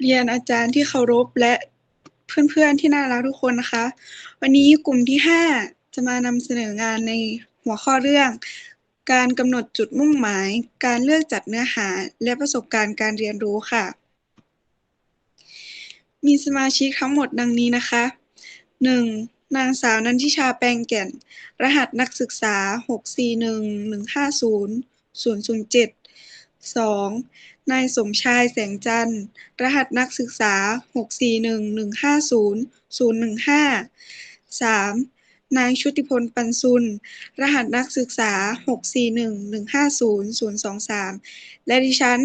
เรียนอาจารย์ที่เคารพและเพื่อนๆที่น่ารักทุกคนนะคะ วันนี้กลุ่มที่ 5 จะมานำเสนองานในหัวข้อเรื่อง การกำหนดจุดมุ่งหมาย การเลือกจัดเนื้อหาและประสบการณ์การเรียนรู้ค่ะ มีสมาชิกทั้งหมดดังนี้นะคะ 1. นางสาวนันทิชาแปลงแก่น รหัสนักศึกษา 641150007 2. นายสมชายแสงจันทร์ รหัสนักศึกษา 641150015 3. นายชุติพลปันซุนรหัสนักศึกษา 641150023 และดิฉัน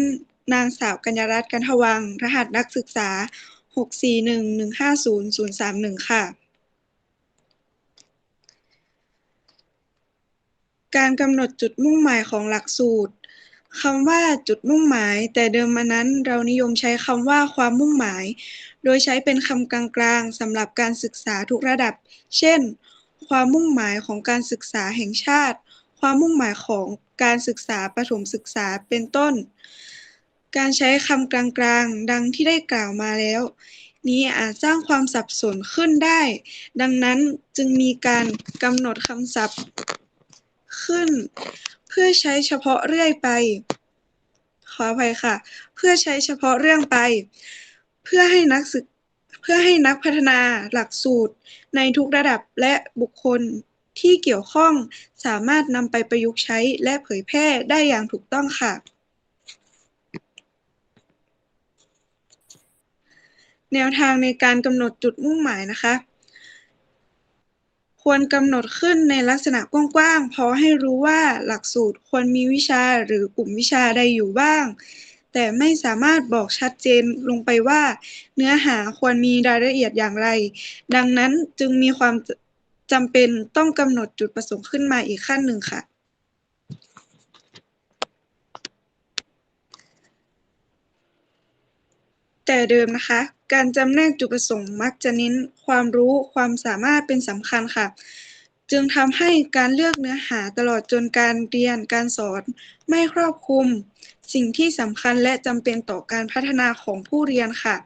นางสาวกัญญารัตน์กันทวัง รหัสนักศึกษา 641150031 ค่ะ การกำหนดจุดมุ่งหมายของหลักสูตร คำว่าจุดมุ่งหมาย แต่เดิมมานั้นเรานิยมใช้คำว่าความมุ่งหมาย โดยใช้เป็นคำกลางๆสำหรับการศึกษาทุกระดับ เช่น ความมุ่งหมายของการศึกษาแห่งชาติ ความมุ่งหมายของการศึกษาประถมศึกษาเป็นต้น การใช้คำกลางๆ ดังที่ได้กล่าวมาแล้ว นี้อาจสร้างความสับสนขึ้นได้ ดังนั้นจึงมีการกำหนดคำศัพท์ขึ้น เพื่อใช้เฉพาะเรื่อยไป ขออภัยค่ะ เพื่อใช้เฉพาะเรื่องไป เพื่อให้นักศึกเพื่อให้นักพัฒนาหลักสูตรในทุกระดับและบุคคลที่เกี่ยวข้องสามารถนำไปประยุกต์ใช้และเผยแพร่ได้อย่างถูกต้องค่ะ แนวทางในการกำหนดจุดมุ่งหมายนะคะ ควรกำหนดขึ้นในลักษณะกว้างๆ พอให้รู้ว่าหลักสูตรควรมีวิชาหรือกลุ่มวิชาใดอยู่บ้าง แต่ไม่สามารถบอกชัดเจนลงไปว่า เนื้อหาควรมีรายละเอียดอย่างไร ดังนั้นจึงมีความจำเป็นต้องกำหนดจุดประสงค์ขึ้นมาอีกขั้นหนึ่งค่ะ แต่เดิมนะคะ การจำแนกจุดประสงค์มักจะเน้นความรู้ความสามารถเป็นสำคัญค่ะ จึงทำให้การเลือกเนื้อหาตลอดจนการเรียนการสอน ไม่ครอบคลุม สิ่งที่สำคัญและจำเป็นต่อการพัฒนาของผู้เรียนค่ะ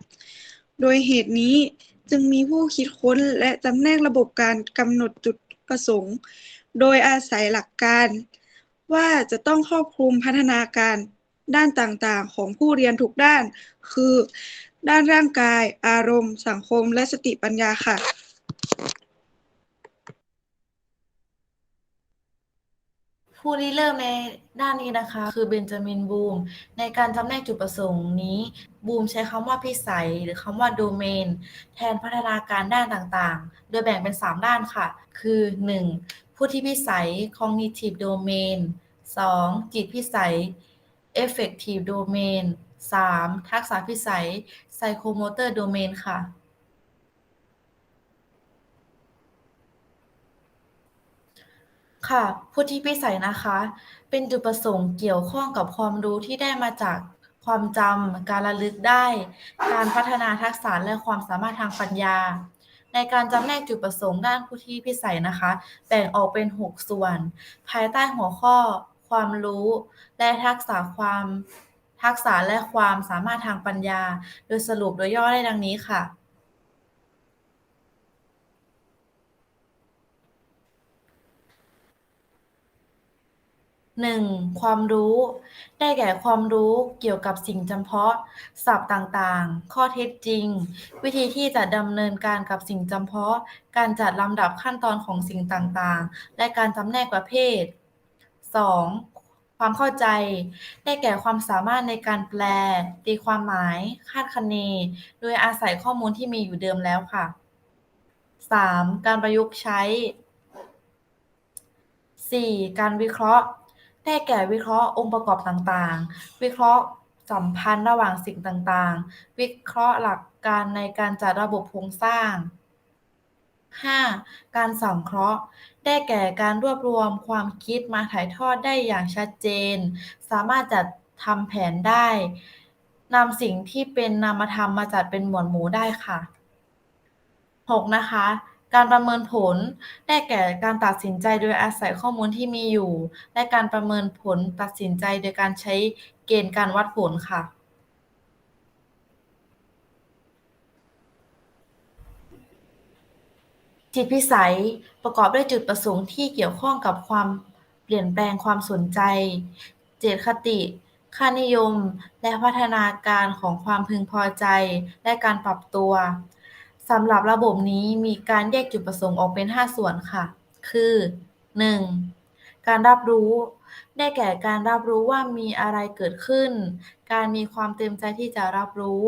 โดยเหตุนี้จึงมีผู้คิดค้นและจำแนกระบบการกำหนดจุดประสงค์ โดยอาศัยหลักการ ว่าจะต้องครอบคลุมพัฒนาการ ด้านต่างๆ ของผู้เรียนทุกด้าน คือ ด้านร่างกาย อารมณ์ สังคม และสติปัญญาค่ะ ผู้ริเริ่มในด้านนี้นะคะ คือเบนจามินบูม ในการจำแนกจุดประสงค์นี้บูมใช้คำว่าพิสัย หรือคำว่าโดเมน แทนพัฒนาการด้านต่างๆ โดยแบ่งเป็น 3 ด้านค่ะ คือ 1. ผู้ที่พิสัย cognitive domain 2. จิตพิสัย affective domain 3. ทักษะพิสัย psychomotor domain ค่ะค่ะพุทธิพิสัยนะคะ เป็นจุดประสงค์เกี่ยวข้องกับความรู้ที่ได้มาจากความจำการระลึกได้ การพัฒนาทักษะและความสามารถทางปัญญา ในการจำแนกจุดประสงค์ด้านพุทธิพิสัยนะคะ แบ่งออกเป็น 6 ส่วน ภายใต้หัวข้อ ความรู้ และทักษะความทักษะและความสามารถทางปัญญา โดยสรุปโดยย่อได้ดังนี้ค่ะหนึ่งความรู้ ได้แก่ความรู้เกี่ยวกับสิ่งจำเพาะศัพท์ต่างๆ ข้อเท็จจริง วิธีที่จะดำเนินการกับสิ่งจำเพาะ การจัดลำดับขั้นตอนของสิ่งต่างๆ และการจำแนกประเภท 2. ความเข้าใจ ได้แก่ความสามารถในการแปล ตีความหมาย คาดคะเน โดยอาศัยข้อมูลที่มีอยู่เดิมแล้วค่ะ 3. การประยุกต์ใช้ 4. การวิเคราะห์ ได้แก่วิเคราะห์องค์ประกอบต่างๆ วิเคราะห์สัมพันธ์ระหว่างสิ่งต่างๆ วิเคราะห์หลักการในการจัดระบบโครงสร้าง 5. การสังเคราะห์ ได้แก่การรวบรวมความคิดมาถ่ายทอดได้อย่างชัดเจน สามารถจัดทำแผนได้นำสิ่งที่เป็นนามธรรมมาจัดเป็นหมวดหมู่ได้ค่ะ 6. นะคะ การประเมินผล ได้แก่การตัดสินใจโดยอาศัยข้อมูลที่มีอยู่ และการประเมินผลตัดสินใจโดยการใช้เกณฑ์การวัดผลค่ะ จิตพิสัยประกอบด้วยจุดประสงค์ที่เกี่ยวข้องกับความเปลี่ยนแปลงความสนใจ เจตคติ ค่านิยม และพัฒนาการของความพึงพอใจ และการปรับตัวสำหรับระบบนี้มีการแยกจุดประสงค์ออกเป็น 5 ส่วนค่ะ คือ 1. การรับรู้ ได้แก่การรับรู้ว่ามีอะไรเกิดขึ้น การมีความเต็มใจที่จะรับรู้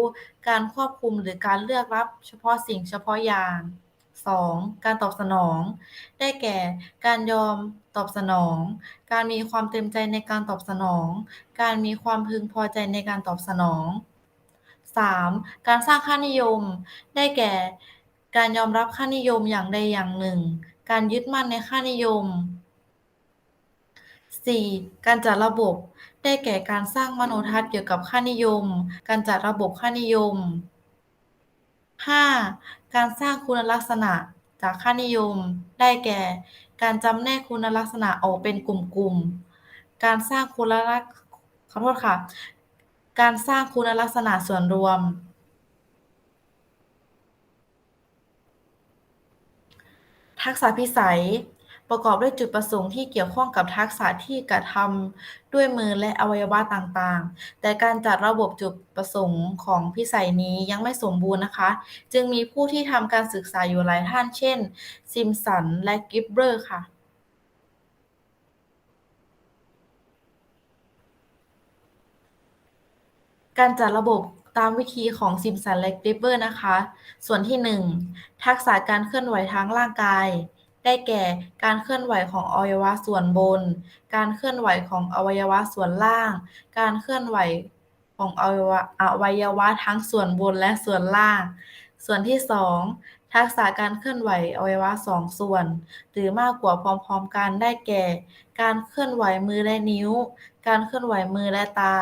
การควบคุมหรือการเลือกรับเฉพาะสิ่งเฉพาะอย่าง 2. การตอบสนอง ได้แก่ การยอมตอบสนอง การมีความเต็มใจในการตอบสนอง การมีความพึงพอใจในการตอบสนอง 3. การสร้างค่านิยม ได้แก่ การยอมรับค่านิยมอย่างใดอย่างหนึ่ง การยึดมั่นในค่านิยม 4. การจัดระบบ ได้แก่การสร้างมโนทัศน์เกี่ยวกับค่านิยม การจัดระบบค่านิยม 5. การสร้างคุณลักษณะจากค่านิยม ได้แก่ การจำแนกคุณลักษณะออกเป็นกลุ่มๆ การสร้างคุณลักษณะขอโทษค่ะ การสร้างคุณลักษณะส่วนรวม ทักษะพิสัย ประกอบด้วยจุดประสงค์ที่เกี่ยวข้องกับทักษะที่กระทำด้วยมือและอวัยวะต่างๆ แต่การจัดระบบจุดประสงค์ของพิสัยนี้ยังไม่สมบูรณ์นะคะ จึงมีผู้ที่ทำการศึกษาอยู่หลายท่าน เช่น ซิมสัน และกิบเบอร์ค่ะการจัดระบบตามวิธีของซิมสันและกริบเบอร์นะคะ ส่วนที่ 1 ทักษะการเคลื่อนไหวทางร่างกาย ได้แก่การเคลื่อนไหวของอวัยวะส่วนบน การเคลื่อนไหวของอวัยวะส่วนล่าง การเคลื่อนไหวของอวัยวะอวัยวะทั้งส่วนบนและส่วนล่าง ส่วนที่ 2 ทักษะการเคลื่อนไหวอวัยวะสองส่วน หรือมากกว่าพร้อมๆกันได้แก่ การเคลื่อนไหวมือและนิ้ว การเคลื่อนไหวมือและตา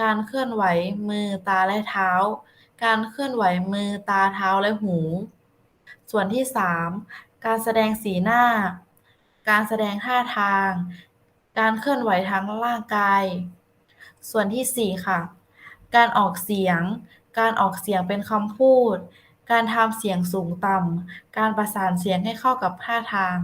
การเคลื่อนไหวมือตาและเท้า การเคลื่อนไหวมือตาเท้าและหู ส่วนที่ 3 การแสดงสีหน้า การแสดงท่าทาง การเคลื่อนไหวทางร่างกาย ส่วนที่ 4 ค่ะ การออกเสียง การออกเสียงเป็นคำพูด การทำเสียงสูงต่ำ การประสานเสียงให้เข้ากับท่าทาง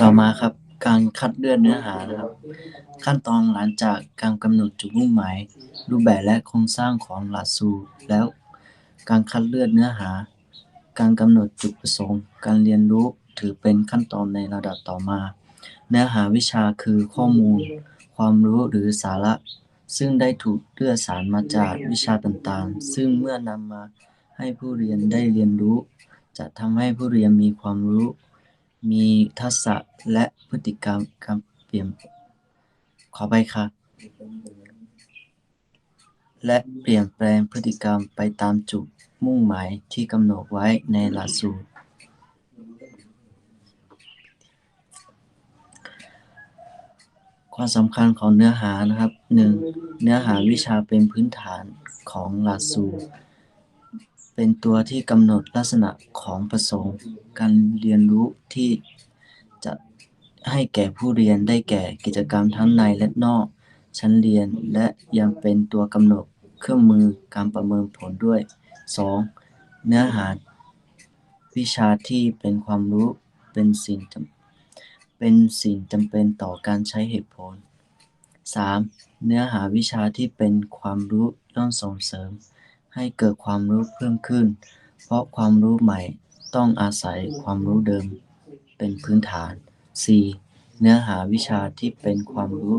ต่อมาครับ การคัดเลือกเนื้อหานะครับ ขั้นตอนหลังจากการกำหนดจุดมุ่งหมาย รูปแบบและโครงสร้างของหลักสูตร แล้วการคัดเลือกเนื้อหา การกำหนดจุดประสงค์ การเรียนรู้ถือเป็นขั้นตอนในระดับต่อมา เนื้อหาวิชาคือข้อมูล ความรู้หรือสาระ ซึ่งได้ถูกเลือกสารมาจากวิชาต่างๆ ซึ่งเมื่อนำมาให้ผู้เรียนได้เรียนรู้ จะทำให้ผู้เรียนมีความรู้ มีทักษะและพฤติกรรมการเปลี่ยน ขอไปค่ะ และเปลี่ยนแปลงพฤติกรรมไปตามจุดมุ่งหมายที่กำหนดไว้ในหลักสูตร ความสำคัญของเนื้อหานะครับ 1. เนื้อหาวิชาเป็นพื้นฐานของหลักสูตร เป็นตัวที่กำหนดลักษณะของประสงค์ การเรียนรู้ที่จะ ให้แก่ผู้เรียนได้แก่กิจกรรมทั้งในและนอก ชั้นเรียนและยังเป็นตัวกำหนดเครื่องมือการประเมินผลด้วย 2. เนื้อหาวิชาที่เป็นความรู้เป็นสิ่งจำเป็นสิ่งจำเป็นต่อการใช้เหตุผล 3. เนื้อหาวิชาที่เป็นความรู้ต้องส่งเสริม ให้เกิดความรู้เพิ่มขึ้น เพราะความรู้ใหม่ต้องอาศัยความรู้เดิมเป็นพื้นฐาน 4. เนื้อหาวิชาที่เป็นความรู้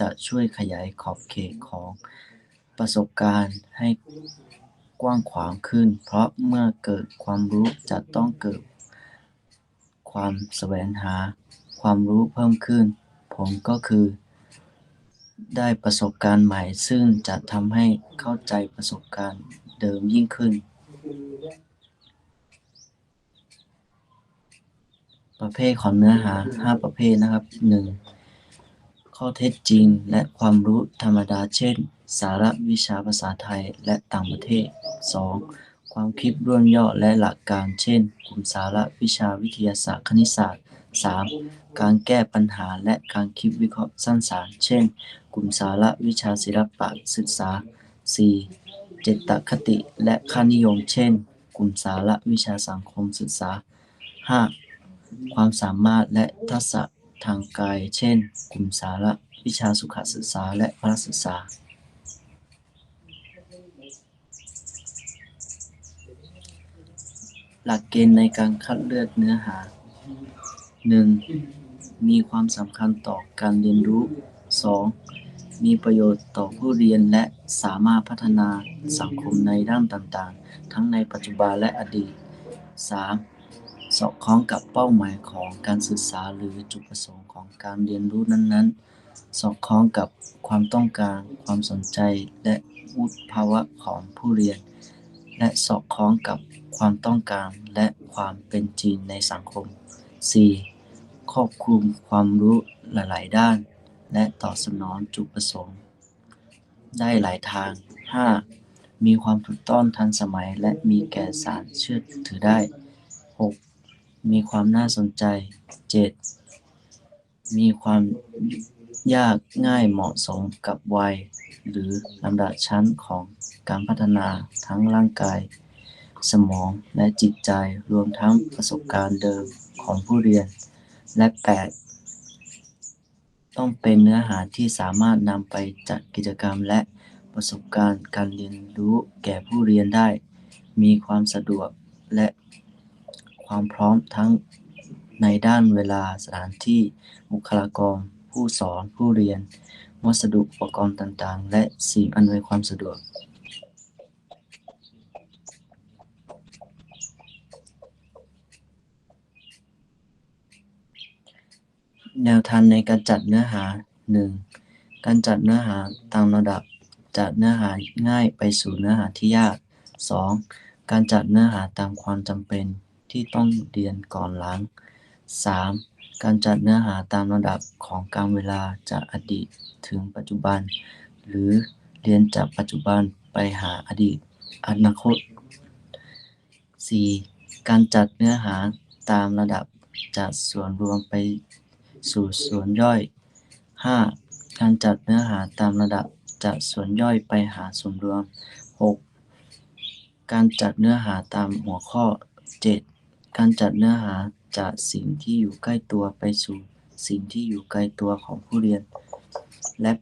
จะช่วยขยายขอบเขตของประสบการณ์ให้กว้างขวางขึ้น เพราะเมื่อเกิดความรู้จะต้องเกิด ความแสวงหา ความรู้เพิ่มขึ้นผลก็คือ ได้ประสบการณ์ใหม่ ซึ่งจะทำให้เข้าใจประสบการณ์เดิมยิ่งขึ้น ประเภทของเนื้อหา5ประเภทนะครับ 1. ข้อเท็จจริงและความรู้ธรรมดา เช่น สาระวิชาภาษาไทยและต่างประเทศ 2. ความคิดร่วมย่อและหลักการ เช่น กลุ่มสาระวิชาวิทยาศาสตร์ คณิตศาสตร์ 3. การแก้ปัญหาและการคิดวิเคราะห์สร้างสรรค์เช่น กลุ่มสาระวิชาศิลปะศึกษา 4. เจตคติและค่านิยม เช่น กลุ่มสาระวิชาสังคมศึกษา 5. ความสามารถและทักษะทางกาย เช่น กลุ่มสาระ วิชาสุขศึกษาและพละศึกษา หลักเกณฑ์ในการคัดเลือกเนื้อหา 1. มีความสำคัญต่อการเรียนรู้ 2. มีประโยชน์ต่อผู้เรียนและสามารถพัฒนาสังคมในด้านต่างๆ ทั้งในปัจจุบันและอดีต 3. สอดคล้องกับเป้าหมายของการศึกษาหรือจุดประสงค์ของการเรียนรู้นั้นๆ สอดคล้องกับความต้องการ ความสนใจ และวุฒิภาวะของผู้เรียน และสอดคล้องกับความต้องการและความเป็นจริงในสังคม 4. ครอบคลุมความรู้หลาย ๆ ด้าน และตอบสนองจุดประสงค์ ได้หลายทาง 5. มีความถูกต้องทันสมัยและมีแก่สารเชื่อถือได้ มีความน่าสนใจ 7. มีความยากง่ายเหมาะสมกับวัย หรือลำดับชั้นของการพัฒนาทั้งร่างกาย สมองและจิตใจรวมทั้งประสบการณ์เดิมของผู้เรียน และ 8. ต้องเป็นเนื้อหาที่สามารถนำไปจัดกิจกรรมและประสบการณ์การเรียนรู้แก่ผู้เรียนได้ มีความสะดวกและ ความพร้อมทั้งในด้านเวลาสถานที่บุคลากร ผู้สอนผู้เรียน วัสดุอุปกรณ์ต่างๆ และสิ่งอำนวยความสะดวก แนวทางในการจัดเนื้อหา 1. การจัดเนื้อหาตามระดับ จัดเนื้อหาง่ายไปสู่เนื้อหาที่ยาก 2. การจัดเนื้อหาตามความจำเป็น ที่ต้องเรียนก่อนหลัง 3. การจัดเนื้อหาตามระดับของการเวลาจากอดีตถึงปัจจุบัน หรือเรียนจากปัจจุบันไปหาอดีตอนาคต 4. การจัดเนื้อหาตามระดับจากส่วนรวมไปสู่ส่วนย่อย 5. การจัดเนื้อหาตามระดับจากส่วนย่อยไปหาส่วนรวม 6. การจัดเนื้อหาตามหัวข้อ 7. การจัดเนื้อหาจากสิ่งที่อยู่ใกล้ตัวไปสู่สิ่งที่อยู่ไกลตัวของผู้เรียน และ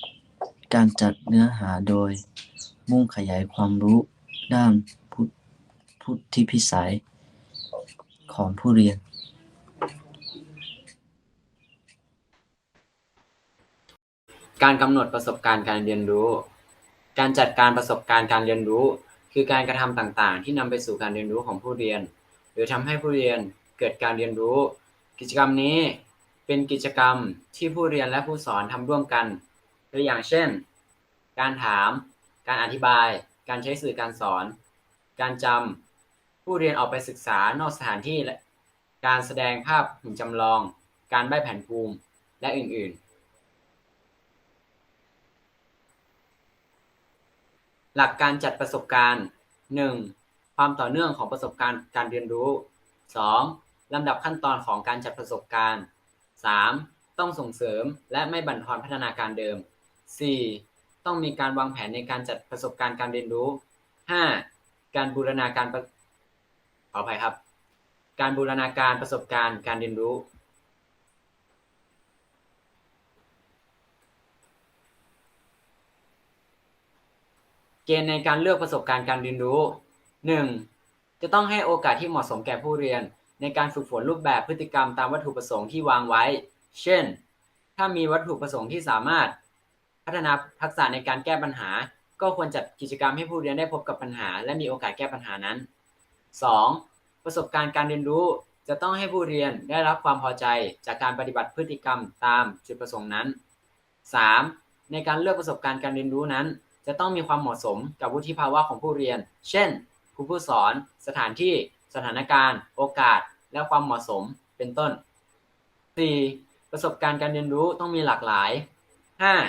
8. การจัดเนื้อหาโดย มุ่งขยายความรู้ด้านพุทพุทธิพิสัยของผู้เรียน การกำหนดประสบการณ์การเรียนรู้ การจัดการประสบการณ์การเรียนรู้ คือการกระทำต่างๆ ที่นำไปสู่การเรียนรู้ของผู้เรียน หรือทำให้ผู้เรียนเกิดการเรียนรู้ กิจกรรมนี้เป็นกิจกรรมที่ผู้เรียนและผู้สอนทำร่วมกันตัวอย่างเช่น การถาม การอธิบาย การใช้สื่อการสอน การจำผู้เรียนออกไปศึกษานอกสถานที่และการแสดงภาพหุ่นจำลอง การใบ้แผนภูมิและอื่นๆหลักการจัดประสบการณ์ 1. ความต่อเนื่องของประสบการณ์การเรียนรู้ 2. ลำดับขั้นตอนของการจัดประสบการณ์ 3. ต้องส่งเสริมและไม่บั่นทอนพัฒนาการเดิม 4. ต้องมีการวางแผนในการจัดประสบการณ์การเรียนรู้ 5. การบูรณาการขออภัยครับ การบูรณาการประสบการณ์การเรียนรู้ เกณฑ์ในการเลือกประสบการณ์การเรียนรู้ 1. จะต้องให้โอกาสที่เหมาะสมแก่ผู้เรียน ในการฝึกฝนรูปแบบพฤติกรรมตามวัตถุประสงค์ที่วางไว้ เช่น ถ้ามีวัตถุประสงค์ที่สามารถ พัฒนาทักษะในการแก้ปัญหา ก็ควรจัดกิจกรรมให้ผู้เรียนได้พบกับปัญหา และมีโอกาสแก้ปัญหานั้น 2. ประสบการณ์การเรียนรู้จะต้องให้ผู้เรียนได้รับความพอใจจากการปฏิบัติพฤติกรรมตามจุดประสงค์นั้น 3. ในการเลือกประสบการณ์การเรียนรู้นั้น จะต้องมีความเหมาะสมกับวุฒิภาวะของผู้เรียน เช่น ครูผู้สอน สถานที่ สถานการณ์ โอกาส และความเหมาะสม เป็นต้น 4. ประสบการณ์การเรียนรู้ต้องมีหลากหลาย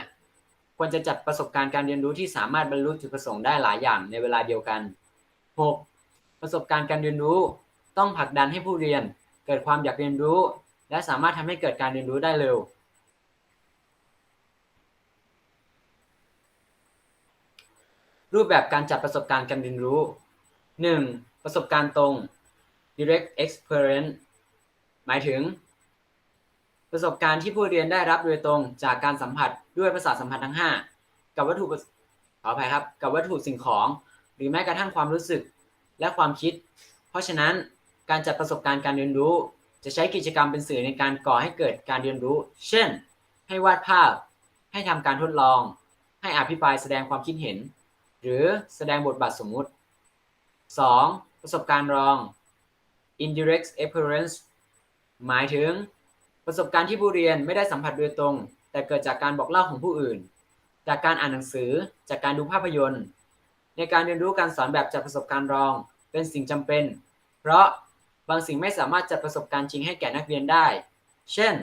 5. ควรจะจัดประสบการณ์การเรียนรู้ที่สามารถบรรลุจุดประสงค์ได้หลายอย่างในเวลาเดียวกัน 6. ประสบการณ์การเรียนรู้ต้องผลักดันให้ผู้เรียน เกิดความอยากเรียนรู้ และสามารถทำให้เกิดการเรียนรู้ได้เร็ว รูปแบบการจัดประสบการณ์การเรียนรู้ 1. ประสบการณ์ตรง direct experience หมายถึง ประสบการณ์ที่ผู้เรียนได้รับโดยตรงจากการสัมผัสด้วยประสาทสัมผัสทั้ง 5 กับวัตถุขออภัยครับ กับวัตถุสิ่งของ หรือแม้กระทั่งความรู้สึกและความคิด เพราะฉะนั้นการจัดประสบการณ์การเรียนรู้ จะใช้กิจกรรมเป็นสื่อในการก่อให้เกิดการเรียนรู้ เช่น ให้วาดภาพ ให้ทำการทดลอง ให้อภิปรายแสดงความคิดเห็น หรือแสดงบทบาทสมมุติ 2. ประสบการณ์รอง indirect experience หมายถึง ประสบการณ์ที่ผู้เรียนไม่ได้สัมผัสโดยตรง แต่เกิดจากการบอกเล่าของผู้อื่น จากการอ่านหนังสือ จากการดูภาพยนตร์ ในการเรียนรู้การสอนแบบจากประสบการณ์รอง เป็นสิ่งจำเป็น เพราะบางสิ่งไม่สามารถจัดประสบการณ์จริงให้แก่นักเรียนได้ เช่น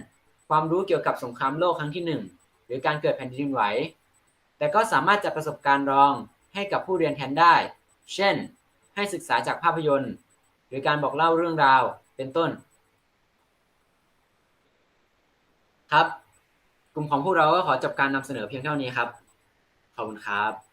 ความรู้เกี่ยวกับสงครามโลกครั้งที่หนึ่งหรือการเกิดแผ่นดินไหว แต่ก็สามารถจัดประสบการณ์รองให้กับผู้เรียนแทนได้ เช่น ให้ศึกษาจากภาพยนตร์ หรือการบอกเล่าเรื่องราวเป็นต้น ครับ กลุ่มของพวกเราก็ขอจบการนำเสนอเพียงเท่านี้ครับ ขอบคุณครับ